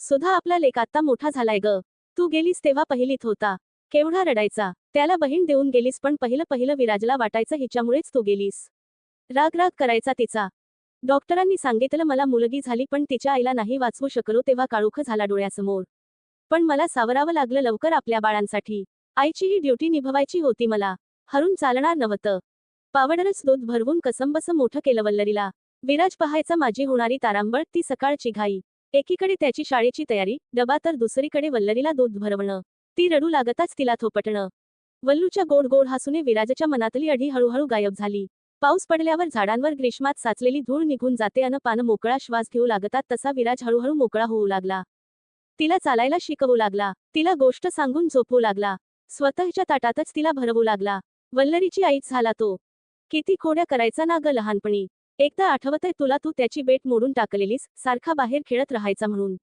सुधा आपला लेख आत्ता मोठा झालाय ग. तू गेलीस तेव्हा पहिलीत होता. केवढा रडायचा. त्याला बहीण देऊन गेलीस पण पहिलं पहिलं विराजला वाटायचं हिच्यामुळेच तू गेलीस. राग राग करायचा तिचा. डॉक्टरांनी सांगितलं मला मुलगी झाली पण तिच्या आईला नाही वाचवू शकलो तेव्हा काळोख झाला डोळ्यासमोर. पण मला सावरावं लागलं लवकर आपल्या बाळांसाठी. आईची ही ड्युटी निभवायची होती मला. हरून चालणार नव्हतं. पावडरच दूध भरवून कसंबसं मोठं केलं वल्लरीला. विराज पहायचा माझी होणारी तारांबळ ती सकाळची घाई. एकीकडे त्याची शाळेची तयारी डबा तर दुसरीकडे वल्लरीला दूध भरवणं ती रडू लागताच तिला थोपटणं. वल्लूच्या गोड गोड हसूने विराजच्या मनातली अढी हळूहळू गायब झाली. पाऊस पडल्यावर झाडांवर ग्रीष्मात साचलेली धूळ निघून जाते अन पानं मोकळा श्वास घेऊ लागतात तसा विराज हळूहळू मोकळा होऊ लागला. तिला चालायला शिकवू लागला तिला गोष्ट सांगून झोपवू लागला स्वतःच्या ताटातच तिला भरवू लागला. वल्लरीची आईच झाला तो. किती खोड्या करायचा ना ग लहानपणी. एकदा आठवतय तुला तू त्याची बेट मोडून टाकलेलीस सारखा बाहेर खेळत राहायचा म्हणून.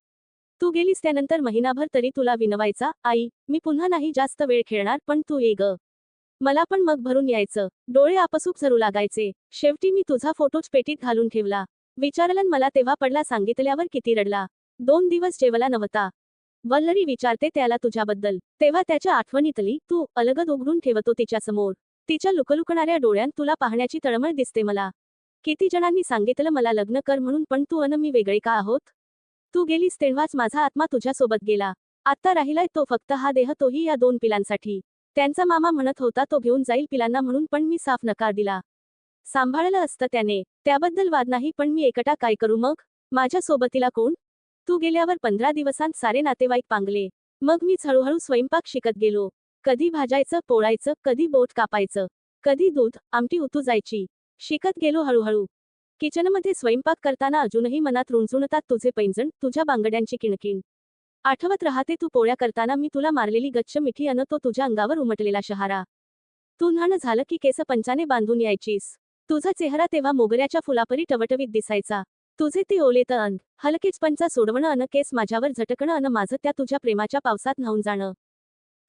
तू गेलीस त्यानंतर महिनाभर तरी तुला विनवायचा आई मी पुन्हा नाही जास्त वेळ खेळणार पण तू ये ग. मला पण मग भरून यायचं. डोळे आपसूक झरू लागायचे. शेवटी मी तुझा फोटोच पेटीत घालून ठेवला. विचारलन मला तेव्हा पडला सांगितल्यावर किती रडला. दोन दिवस जेवला नव्हता. वल्लरी विचारते त्याला तुझ्याबद्दल. तेव्हा त्याच्या आठवणीतली तू अलगद उघडून ठेवतो तिच्यासमोर. तिच्या लुकलुकणाऱ्या डोळ्यांत तुला पाहण्याची तळमळ दिसते मला. किती जणांनी सांगितलं मला लग्न कर म्हणून पण तू अन मी वेगळे का आहोत? तू गेलीस तेव्हाच माझा आत्मा तुझ्यासोबत गेला. आत्ता राहिलाय तो फक्त हा देह तोही या दोन पिलांसाठी. त्यांचा मामा म्हणत होता तो घेऊन जाईल पिलांना म्हणून पण मी साफ नकार दिला. सांभाळलं असतं त्याने. त्याबद्दल वाद नाही पण मी एकटा काय करू मग? माझ्या सोबतीला कोण? तू गेल्यावर पंधरा दिवसांत सारे नातेवाईक पांगले. मग मीच हळूहळू स्वयंपाक शिकत गेलो. कधी भाजायचं पोळायचं कधी बोट कापायचं. कधी दूध आमटी उतू जायची. शिकत गेलो हळूहळू. किचनमध्ये स्वयंपाक करताना अजूनही मनात रुंचुणतात तुझे पैंजण तुझ्या बांगड्यांची किणकिण. आठवत राहते तू पोळ्या करताना मी तुला मारलेली गच्छ मिठी अन तो तुझ्या अंगावर उमटलेला शहारा. तू न्हाण झालं की केस पंचाने बांधून यायचीस. तुझा चेहरा तेव्हा मोगऱ्याच्या फुलापरी टवटवीत दिसायचा. तुझे ते ओले त अंग हलकेच पंचा सोडवणं अन केस माझ्यावर झटकणं अन माझं त्या तुझ्या प्रेमाच्या पावसात न्हाऊन जाणं.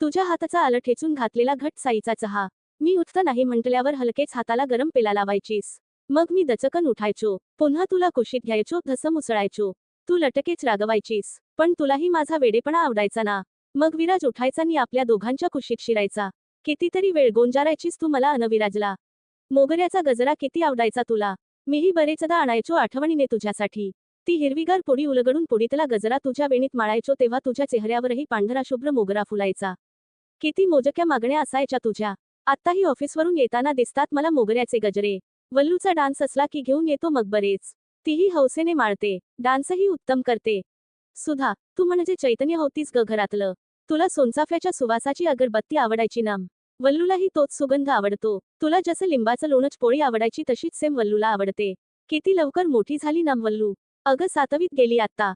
तुझ्या हाताचा आलं ठेचून घातलेला घट साईचा चहा. मी उठत नाही म्हटल्यावर हलकेच हाताला गरम पेला लावायचीस. मग मी दचकन उठायचो. पुन्हा तुला कुशीत घ्यायचो धसम उसळायचो तू लटकेच रागवायचीस. पण तुलाही माझा वेडेपणा आवडायचा ना. मग विराज उठायचा आणि आपल्या दोघांच्या कुशीत शिरायचा. कितीतरी वेळ गोंजारायचीस तू मला अनविराजला. मोगऱ्याचा गजरा किती आवडायचा तुला. मीही बरेचदा आणायचो आठवणीने तुझ्यासाठी. ती हिरवीगार पोडी उलगडून पोडीतला गजरा तुझ्या वेणीत माळायचो तेव्हा तुझ्या चेहऱ्यावरही पांढरा शुभ्र मोगरा फुलायचा. किती मोजक्या मागण्या असायच्या तुझ्या. आत्ताही ऑफिसवरून येताना दिसतात मला मोगऱ्याचे गजरे. वल्लूचा डान्स असला की घेऊन येतो मग बरेच. तीही हौसेने माळते. डान्सही उत्तम करते. सुधा तू म्हणजे चैतन्य होतीस ग घरातलं. तुला सोनचाफ्याच्या सुवासाची अगरबत्ती आवडायची नाम. वल्लूलाही तोच सुगंध आवडतो. तुला जसं लिंबाचं लोणच पोळी आवडायची तशीच सेम वल्लूला आवडते. किती लवकर मोठी झाली नाम वल्लू. अगं सातवीत गेली आत्ता.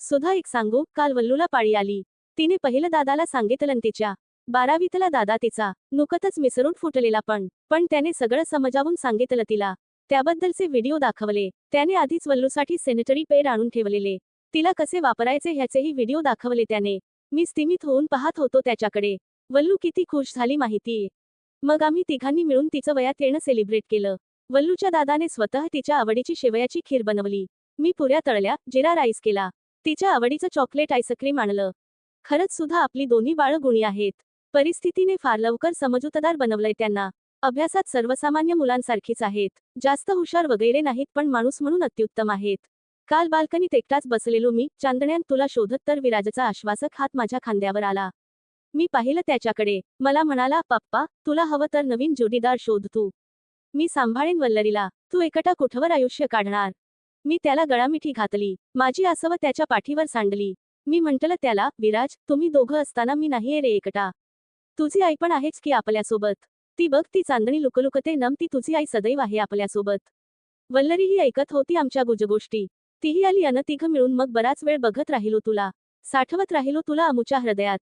सुधा एक सांगू काल वल्लूला पाळी आली. तिने पहिलं दादाला सांगितलं तिच्या. बारावीतला दादा तिचा. नुकतच मिसरून फुटलेला पण पण त्याने सगळं समजावून सांगितलं तिला. त्याबद्दलचे व्हिडिओ दाखवले. त्याने आधीच वल्लूसाठी सॅनिटरी पेड आणून ठेवलेले. तिला कसे वापरायचे ह्याचेही व्हिडिओ दाखवले त्याने. मी स्थिमित होऊन पाहत होतो त्याच्याकडे. वल्लू किती खुश झाली माहितीये मग आम्ही तिघांनी मिळून तिचं वयात येणं सेलिब्रेट केलं. वल्लूच्या दादाने स्वतः तिच्या आवडीची शेवयाची खीर बनवली. मी पुऱ्या तळल्या जिरा राईस केला. तिच्या आवडीचं चॉकलेट आईस्क्रीम आणलं. खरंच सुद्धा आपली दोन्ही बाळ गुणी आहेत. परिस्थितीने फार लवकर समजूतदार बनवलंय त्यांना. अभ्यासात सर्वसामान्य मुलांसारखीच आहेत. जास्त हुशार वगैरे नाहीत पण माणूस म्हणून अत्युत्तम आहेत. काल बाल्कनीत एकटाच बसलेलो मी चांदण्यात तुला शोधत तर विराजचा आश्वासक हात माझ्या खांद्यावर आला. मी पाहिलं त्याच्याकडे. मला म्हणाला पप्पा तुला हवं तर नवीन जोडीदार शोध तू. मी सांभाळेन वल्लरीला. तू एकटा कुठवर आयुष्य काढणार? मी त्याला गळामिठी घातली. माझी आसव त्याच्या पाठीवर सांडली. मी म्हंटल त्याला विराज तुम्ही दोघं असताना मी नाहीये रे एकटा. तुझी आई पण आहेच की आपल्यासोबत. ती बघ ती चांदणी लुकलुकते नम ती तुझी आई सदैव आहे आपल्यासोबत. वल्लरीही ऐकत होती आमच्या गुजगोष्टी. तीही आली अन तिघ मिळून मग बराच वेळ बघत राहिलो तुला. साठवत राहिलो तुला अमुच्या हृदयात.